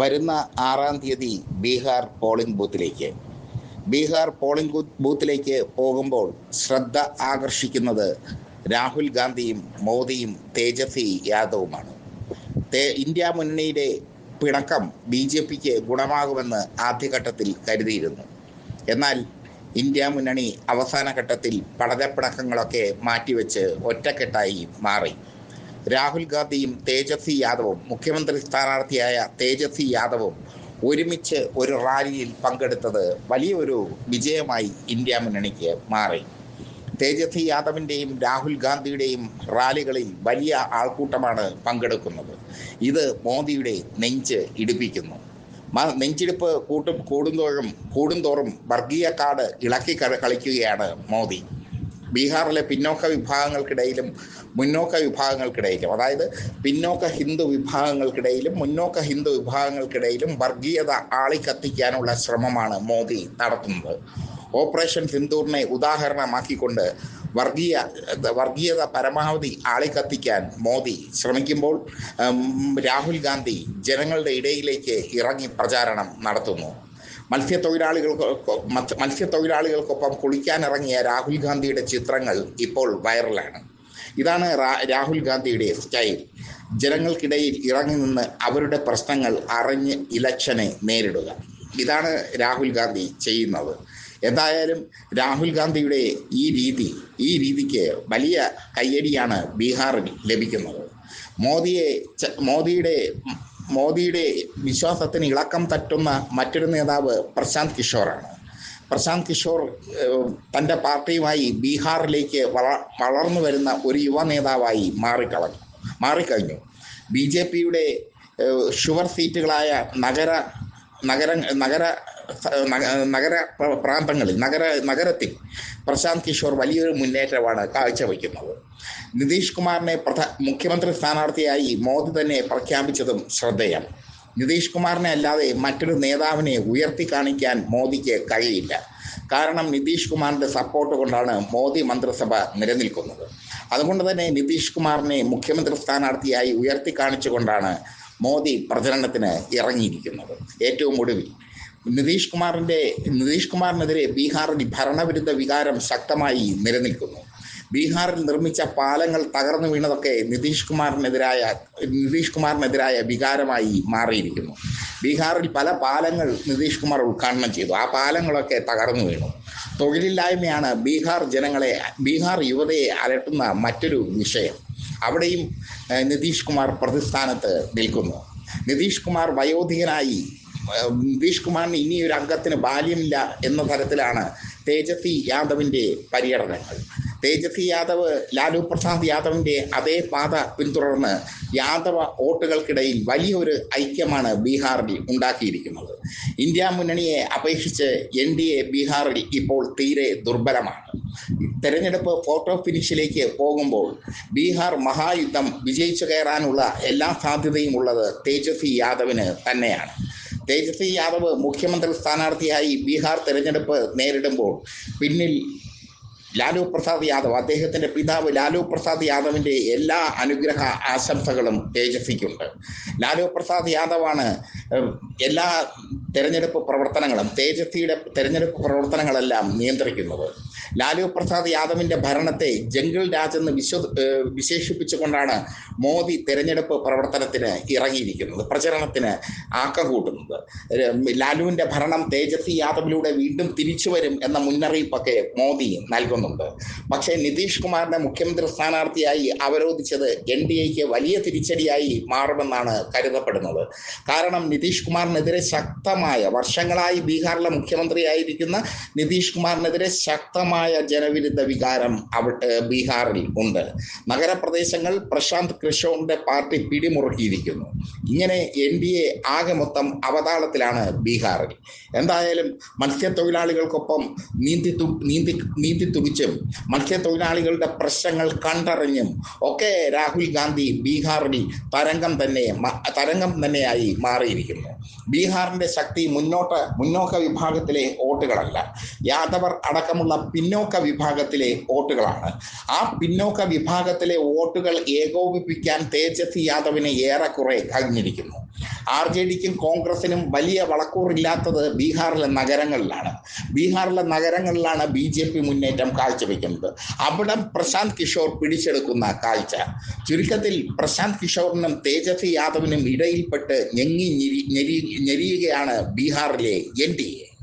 വരുന്ന ആറാം തീയതി ബീഹാർ പോളിംഗ് ബൂത്തിലേക്ക്. ബീഹാർ പോളിംഗ് ബൂത്തിലേക്ക് പോകുമ്പോൾ ശ്രദ്ധ ആകർഷിക്കുന്നത് രാഹുൽ ഗാന്ധിയും മോദിയും തേജസ്വി യാദവുമാണ്. ഇന്ത്യ മുന്നണിയുടെ പിണക്കം ബി ജെ പിക്ക് ഗുണമാകുമെന്ന് ആദ്യഘട്ടത്തിൽ കരുതിയിരുന്നു. എന്നാൽ ഇന്ത്യ മുന്നണി അവസാന ഘട്ടത്തിൽ പടലപ്പിണക്കങ്ങളൊക്കെ മാറ്റിവെച്ച് ഒറ്റക്കെട്ടായി മാറി. രാഹുൽ ഗാന്ധിയും തേജസ്വി യാദവും മുഖ്യമന്ത്രി സ്ഥാനാർത്ഥിയായ തേജസ്വി യാദവും ഒരുമിച്ച് ഒരു റാലിയിൽ പങ്കെടുത്തത് വലിയൊരു വിജയമായി ഇന്ത്യ മുന്നണിക്ക് മാറി. തേജസ്വി യാദവിന്റെയും രാഹുൽ ഗാന്ധിയുടെയും റാലികളിൽ വലിയ ആൾക്കൂട്ടമാണ് പങ്കെടുക്കുന്നത്. ഇത് മോദിയുടെ നെഞ്ച് ഇടിപ്പിക്കുന്നു. നെഞ്ചിടിപ്പ് കൂട്ടും കൂടുന്തോറും കൂടുന്തോറും വർഗീയ കാർഡ് ഇളക്കി കളിക്കുകയാണ് മോദി. ബീഹാറിലെ പിന്നോക്ക വിഭാഗങ്ങൾക്കിടയിലും മുന്നോക്ക വിഭാഗങ്ങൾക്കിടയിലും അതായത് പിന്നോക്ക ഹിന്ദു വിഭാഗങ്ങൾക്കിടയിലും മുന്നോക്ക ഹിന്ദു വിഭാഗങ്ങൾക്കിടയിലും വർഗീയത ആളിക്കത്തിക്കാനുള്ള ശ്രമമാണ് മോദി നടത്തുന്നത്. ഓപ്പറേഷൻ സിന്ദൂറിനെ ഉദാഹരണമാക്കിക്കൊണ്ട് വർഗീയ വർഗീയത പരമാവധി ആളിക്കത്തിക്കാൻ മോദി ശ്രമിക്കുമ്പോൾ രാഹുൽ ഗാന്ധി ജനങ്ങളുടെ ഇടയിലേക്ക് ഇറങ്ങി പ്രചാരണം നടത്തുന്നു. മത്സ്യത്തൊഴിലാളികൾക്ക് മത്സ്യ- മത്സ്യത്തൊഴിലാളികൾക്കൊപ്പം കുളിക്കാനിറങ്ങിയ രാഹുൽ ഗാന്ധിയുടെ ചിത്രങ്ങൾ ഇപ്പോൾ വൈറലാണ്. ഇതാണ് രാഹുൽ ഗാന്ധിയുടെ സ്റ്റൈൽ. ജനങ്ങൾക്കിടയിൽ ഇറങ്ങി നിന്ന് അവരുടെ പ്രശ്നങ്ങൾ അറിഞ്ഞ് ഇലക്ഷനെ നേരിടുക. ഇതാണ് രാഹുൽ ഗാന്ധി ചെയ്യുന്നത്. എന്തായാലും രാഹുൽ ഗാന്ധിയുടെ ഈ രീതി ഈ രീതിക്ക് വലിയ കയ്യടിയാണ് ബീഹാറിൽ ലഭിക്കുന്നത്. മോദിയെ മോദിയുടെ മോദിയുടെ വിശ്വാസത്തിന് ഇളക്കം തട്ടുന്ന മറ്റൊരു നേതാവ് പ്രശാന്ത് കിഷോറാണ്. പ്രശാന്ത് കിഷോർ തന്റെ പാർട്ടിയുമായി ബീഹാറിലേക്ക് വള വളർന്നു വരുന്ന ഒരു യുവ നേതാവായി മാറിക്കളഞ്ഞു മാറിക്കഴിഞ്ഞു. ബി ജെ പിയുടെ ഷുവർ സീറ്റുകളായ നഗര നഗര നഗര നഗ- നഗര പ്ര- പ്രാന്തങ്ങളിൽ നഗര നഗരത്തിൽ പ്രശാന്ത് കിഷോർ വലിയൊരു മുന്നേറ്റമാണ് കാഴ്ചവെക്കുന്നത് നിതീഷ് കുമാറിനെ പ്രധാ മുഖ്യമന്ത്രി സ്ഥാനാർത്ഥിയായി മോദി തന്നെ പ്രഖ്യാപിച്ചതും ശ്രദ്ധേയം. നിതീഷ് കുമാറിനെ അല്ലാതെ മറ്റൊരു നേതാവിനെ ഉയർത്തി കാണിക്കാൻ മോദിക്ക് കഴിയില്ല. കാരണം നിതീഷ് കുമാറിന്റെ സപ്പോർട്ട് കൊണ്ടാണ് മോദി മന്ത്രിസഭ നിലനിൽക്കുന്നത്. അതുകൊണ്ട് തന്നെ നിതീഷ് കുമാറിനെ മുഖ്യമന്ത്രി സ്ഥാനാർത്ഥിയായി ഉയർത്തി കാണിച്ചുകൊണ്ടാണ് മോദി പ്രചരണത്തിന് ഇറങ്ങിയിരിക്കുന്നത്. ഏറ്റവും ഒടുവിൽ നിതീഷ് കുമാറിന്റെ നിതീഷ് കുമാറിനെതിരെ ബീഹാറിൽ ഭരണവിരുദ്ധ വികാരം ശക്തമായി നിലനിൽക്കുന്നു. ബീഹാറിൽ നിർമ്മിച്ച പാലങ്ങൾ തകർന്നു വീണതൊക്കെ നിതീഷ് കുമാറിനെതിരായ നിതീഷ് കുമാറിനെതിരായ വികാരമായി മാറിയിരിക്കുന്നു. ബീഹാറിൽ പല പാലങ്ങൾ നിതീഷ് കുമാർ ഉദ്ഘാടനം ചെയ്തു. ആ പാലങ്ങളൊക്കെ തകർന്നു വീണു. തൊഴിലില്ലായ്മയാണ് ബീഹാർ ജനങ്ങളെ ബീഹാർ യുവതയെ അലട്ടുന്ന മറ്റൊരു വിഷയം. അവിടെയും നിതീഷ് കുമാർ പ്രതിസ്ഥാനത്ത് നിൽക്കുന്നു. നിതീഷ് കുമാർ വയോധികനായി നിതീഷ് കുമാറിന് ഇനി ഒരു അംഗത്തിന് ബാല്യമില്ല എന്ന തരത്തിലാണ് തേജസ്വി യാദവിന്റെ പര്യടനങ്ങൾ. തേജസ്വി യാദവ് ലാലു പ്രസാദ് യാദവിന്റെ അതേ പാത പിന്തുടർന്ന് യാദവ വോട്ടുകൾക്കിടയിൽ വലിയൊരു ഐക്യമാണ് ബീഹാറിൽ ഉണ്ടാക്കിയിരിക്കുന്നത്. ഇന്ത്യ മുന്നണിയെ അപേക്ഷിച്ച് എൻ ഡി എ ബീഹാറിൽ ഇപ്പോൾ തീരെ ദുർബലമാണ്. തെരഞ്ഞെടുപ്പ് ഫോട്ടോ ഫിനിഷിലേക്ക് പോകുമ്പോൾ ബീഹാർ മഹായുദ്ധം വിജയിച്ചു കയറാനുള്ള എല്ലാ സാധ്യതയും ഉള്ളത് തേജസ്വി യാദവിന് തന്നെയാണ്. തേജസ്വി യാദവ് മുഖ്യമന്ത്രി സ്ഥാനാർത്ഥിയായി ബീഹാർ തെരഞ്ഞെടുപ്പ് നേരിടുമ്പോൾ പിന്നിൽ ലാലു പ്രസാദ് യാദവ് അദ്ദേഹത്തിന്റെ പിതാവ് ലാലു പ്രസാദ് യാദവിന്റെ എല്ലാ അനുഗ്രഹ ആശംസകളും തേജസ്വിക്കുണ്ട്. ലാലു പ്രസാദ് യാദവാണ് എല്ലാ തെരഞ്ഞെടുപ്പ് പ്രവർത്തനങ്ങളും തേജസ്വിയുടെ തെരഞ്ഞെടുപ്പ് പ്രവർത്തനങ്ങളെല്ലാം നിയന്ത്രിക്കുന്നത്. ലാലു പ്രസാദ് യാദവിന്റെ ഭരണത്തെ ജംഗിൾ രാജ് എന്ന് വിശ്വ വിശേഷിപ്പിച്ചുകൊണ്ടാണ് മോദി തെരഞ്ഞെടുപ്പ് പ്രവർത്തനത്തിന് ഇറങ്ങിയിരിക്കുന്നത് പ്രചരണത്തിന് ആക്കം കൂട്ടുന്നത് ലാലുവിന്റെ ഭരണം തേജസ്വി യാദവിലൂടെ വീണ്ടും തിരിച്ചു വരും എന്ന മുന്നറിയിപ്പൊക്കെ മോദി നൽകുന്നുണ്ട്. പക്ഷേ നിതീഷ് കുമാറിനെ മുഖ്യമന്ത്രി സ്ഥാനാർത്ഥിയായി അവരോധിച്ചത് എൻ ഡി എക്ക് വലിയ തിരിച്ചടിയായി മാറുമെന്നാണ് കരുതപ്പെടുന്നത്. കാരണം നിതീഷ് കുമാറിനെതിരെ ശക്തമായ വർഷങ്ങളായി ബീഹാറിലെ മുഖ്യമന്ത്രിയായിരിക്കുന്ന നിതീഷ് കുമാറിനെതിരെ ശക്തമായ ജനവിരുദ്ധ വികാരം അവിടെ ബീഹാറിൽ ഉണ്ട്. നഗരപ്രദേശങ്ങൾ പ്രശാന്ത് കിഷോറിന്റെ പാർട്ടി പിടിമുറുക്കിയിരിക്കുന്നു. ഇങ്ങനെ എൻ ഡി എ ആകെ മൊത്തം അവതാളത്തിലാണ് ബീഹാറിൽ. എന്തായാലും മത്സ്യത്തൊഴിലാളികൾക്കൊപ്പം നീന്തി നീന്തി നീന്തി തുടിച്ചും മത്സ്യത്തൊഴിലാളികളുടെ പ്രശ്നങ്ങൾ കണ്ടറിഞ്ഞും ഒക്കെ രാഹുൽ ഗാന്ധി ബീഹാറിൽ തരംഗം തന്നെ തരംഗം തന്നെയായി മാറിയിരിക്കുന്നു. ബീഹാറിന്റെ ശക്തി മുന്നോട്ട് മുന്നോക്ക വിഭാഗത്തിലെ വോട്ടുകളല്ല. യാദവർ അടക്കമുള്ള പിന്നോക്ക വിഭാഗത്തിലെ വോട്ടുകളാണ്. ആ പിന്നോക്ക വിഭാഗത്തിലെ വോട്ടുകൾ ഏകോപിപ്പിക്കാൻ തേജസ്വി യാദവിന് ഏറെക്കുറെ കഴിഞ്ഞിരിക്കുന്നു ആർ ജെ ഡിക്കും കോൺഗ്രസിനും വലിയ വളക്കൂറില്ലാത്തത് ബീഹാറിലെ നഗരങ്ങളിലാണ്. ബീഹാറിലെ നഗരങ്ങളിലാണ് ബി ജെ പി മുന്നേറ്റം കാഴ്ചവെക്കുന്നത്. അവിടെ പ്രശാന്ത് കിഷോർ പിടിച്ചെടുക്കുന്ന കാഴ്ച. ചുരുക്കത്തിൽ പ്രശാന്ത് കിഷോറിനും തേജസ്വി യാദവിനും ഇടയിൽപ്പെട്ട് ഞെങ്ങി ഞെരി ഞെരിയുകയാണ് ബീഹാറിലെ എൻ ഡി എ.